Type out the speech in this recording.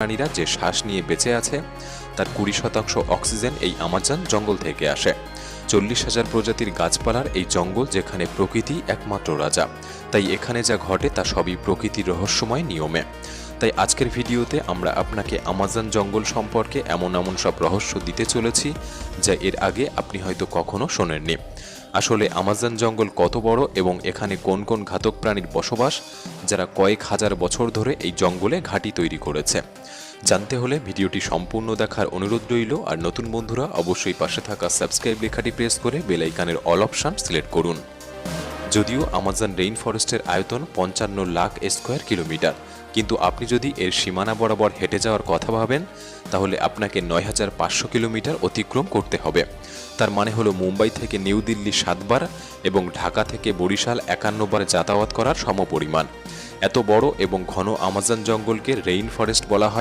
প্রাণীরা যে শ্বাস নিয়ে বেঁচে আছে, তার কুড়ি শতাংশ অক্সিজেন এই আমাজন জঙ্গল থেকে আসে। চল্লিশ হাজার প্রজাতির গাছপালার এই জঙ্গল যেখানে প্রকৃতি একমাত্র রাজা। তাই এখানে যা ঘটে, তা সবই প্রকৃতির রহস্যময় নিয়মে। তাই আজকের ভিডিওতে আমরা আপনাকে আমাজন জঙ্গল সম্পর্কে এমন এমন সব রহস্য দিতে চলেছি, যা এর আগে আপনি হয়তো কখনো শোনেননি। আসলে আমাজন জঙ্গল কত বড় এবং এখানে কোন কোন ঘাতক প্রাণীর বসবাস, যারা কয়েক হাজার বছর ধরে এই জঙ্গলে ঘাঁটি তৈরি করেছে। জানতে হলে ভিডিওটি সম্পূর্ণ দেখার অনুরোধ রইল, আর নতুন বন্ধুরা অবশ্যই পাশে থাকা সাবস্ক্রাইব লেখাটি প্রেস করে বেলাইকানের অল অপশান সিলেক্ট করুন। যদিও আমাজন রেইন ফরেস্টের আয়তন পঞ্চান্ন লাখ স্কোয়ার কিলোমিটার কিন্তু আপনি যদি এর সীমানা বরাবর হেঁটে যাওয়ার কথা ভাবেন, তাহলে আপনাকে নয় হাজার পাঁচশো কিলোমিটার অতিক্রম করতে হবে। তার মানে হলো মুম্বাই থেকে নিউ দিল্লি সাতবার এবং ঢাকা থেকে বরিশাল একান্নবার যাতায়াত করার সমপরিমাণ। এত বড় এবং ঘন আমাজন জঙ্গলকে রেইন ফরেস্ট বলা হয়